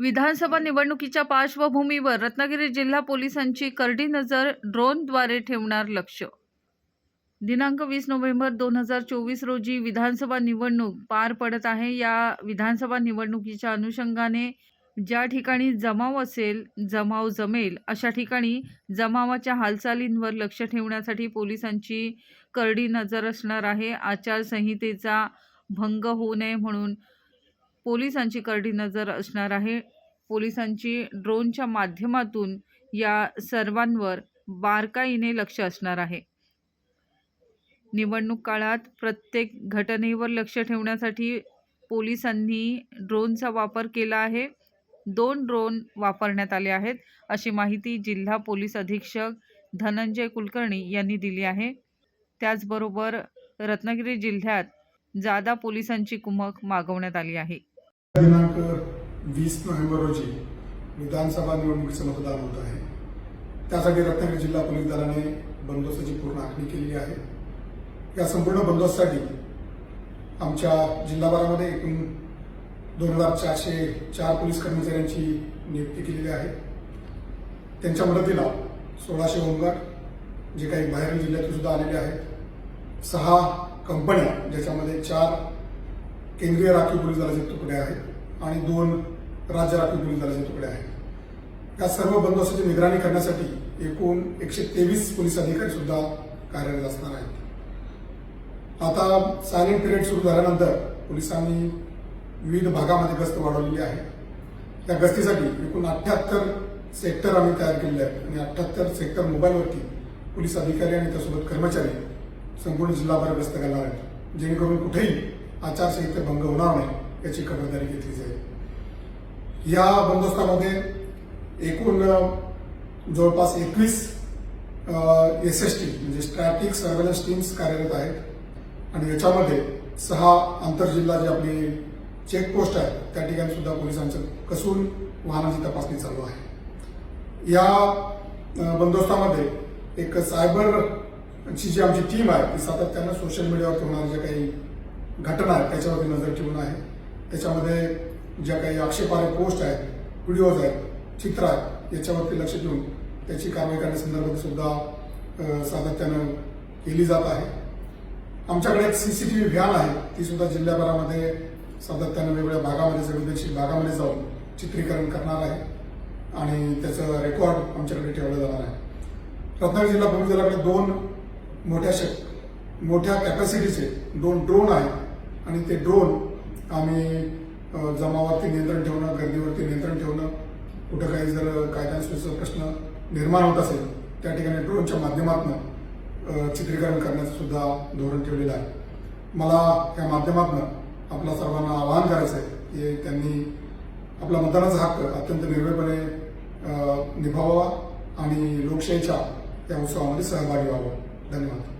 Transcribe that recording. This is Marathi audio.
विधानसभा निवडणुकीच्या पार्श्वभूमीवर रत्नागिरी जिल्हा पोलिसांची करडी नजर ड्रोनद्वारे ठेवणार लक्ष. दिनांक वीस नोव्हेंबर दोन हजार चोवीस रोजी विधानसभा निवडणूक पार पडत आहे. या विधानसभा निवडणुकीच्या अनुषंगाने ज्या ठिकाणी जमाव असेल जमाव जमेल अशा ठिकाणी जमावाच्या हालचालींवर लक्ष ठेवण्यासाठी पोलिसांची करडी नजर असणार आहे. आचारसंहितेचा भंग होऊ नये म्हणून पोलिसांची करडी नजर असणार आहे. पोलिसांची ड्रोनच्या माध्यमातून या सर्वांवर बारकाईने लक्ष असणार आहे. निवडणूक काळात प्रत्येक घटनेवर लक्ष ठेवण्यासाठी पोलिसांनी ड्रोनचा वापर केला आहे. दोन ड्रोन वापरण्यात आले आहेत अशी माहिती जिल्हा पोलीस अधीक्षक धनंजय कुलकर्णी यांनी दिली आहे. त्याचबरोबर रत्नागिरी जिल्ह्यात जादा पोलिसांची कुमक मागवण्यात आली आहे. दिनांक वीस नोव्हेंबर रोजी विधानसभा निवडणुकीचं मतदान होत आहे. त्यासाठी रत्नागिरी जिल्हा पोलीस दलाने बंदोबस्ताची पूर्ण आखणी केलेली आहे. या संपूर्ण बंदोबस्तासाठी आमच्या जिल्हाभरामध्ये एकूण दोन हजार चारशे चार पोलीस कर्मचाऱ्यांची नियुक्ती केलेली आहे. त्यांच्या मदतीला सोळाशे होमगार्ड जे काही बाहेरील जिल्ह्यातून सुद्धा आलेले आहेत. सहा कंपन्या ज्याच्यामध्ये चार केंद्रीय राखीव पोलीस दलाचे तुकडे आहेत आणि दोन राज्य राखीव पोलीस दलाचे तुकडे आहेत. या सर्व बंदोबस्ताची निगराणी करण्यासाठी एकूण एकशे तेवीस पोलीस अधिकारी सुद्धा कार्यरत असणार आहेत. आता सायलेंट पिरियड सुरू झाल्यानंतर पोलिसांनी विविध भागामध्ये गस्त वाढवलेली आहे. त्या गस्तीसाठी एकूण अठ्ठ्याहत्तर सेक्टर आम्ही तयार केलेले आहेत आणि अठ्ठ्याहत्तर सेक्टर मोबाईलवरती पोलीस अधिकारी आणि त्यासोबत कर्मचारी संपूर्ण जिल्हाभर गस्त घालणार आहेत. जेणेकरून कुठेही आचारसंहिते भंग होणार नाही याची खबरदारी घेतली जाईल. या बंदोबस्तामध्ये एकूण जवळपास एकवीस एस एस टी म्हणजे स्ट्रॅटिक सर्वेलन्स टीम्स कार्यरत आहेत. आणि याच्यामध्ये सहा आंतरजिल्हा जी आपली चेकपोस्ट आहे त्या ठिकाणी सुद्धा पोलिसांचं कसून वाहनाची तपासणी चालू आहे. या बंदोस्तामध्ये बंदोबस्तामध्ये एक सायबरची जी आमची टीम आहे ती सातत्यानं सोशल मीडियावर होणाऱ्या ज्या काही घटना त्याच्यावरती नजर ठेवून आहे. त्याच्यामध्ये ज्या काही आक्षेपार्ह पोस्ट आहेत व्हिडिओज आहेत चित्र आहेत याच्यावरती लक्ष देऊन त्याची कारवाई करण्यासंदर्भात सुद्धा सातत्यानं केली जात आहे. आमच्याकडे एक C C T V van आहे ती सुद्धा जिल्ह्याभरामध्ये सातत्यानं वेगवेगळ्या भागामध्ये संवेदनशील भागामध्ये जाऊन चित्रीकरण करणार आहे आणि त्याचं रेकॉर्ड आमच्याकडे ठेवलं जाणार आहे. रत्नागिरी जिल्हा पोलीस दलाकडे दोन मोठ्या शक मोठ्या कॅपॅसिटीचे दोन ड्रोन आहेत आणि ते ड्रोन आम्ही जमावरती जमावावरती नियंत्रण ठेवणं गर्दीवरती नियंत्रण ठेवणं कुठं काही जर कायदा प्रश्न निर्माण होत असेल त्या ठिकाणी ड्रोनच्या माध्यमातून चित्रीकरण करण्याचं सुद्धा धोरण ठेवलेलं आहे. मला या माध्यमातून आपल्या सर्वांना आवाहन करायचं आहे की त्यांनी आपला मतदानाचा हक्क अत्यंत निर्भयपणे निभावावा आणि लोकशाहीच्या या उत्सवामध्ये सहभागी व्हावं. धन्यवाद.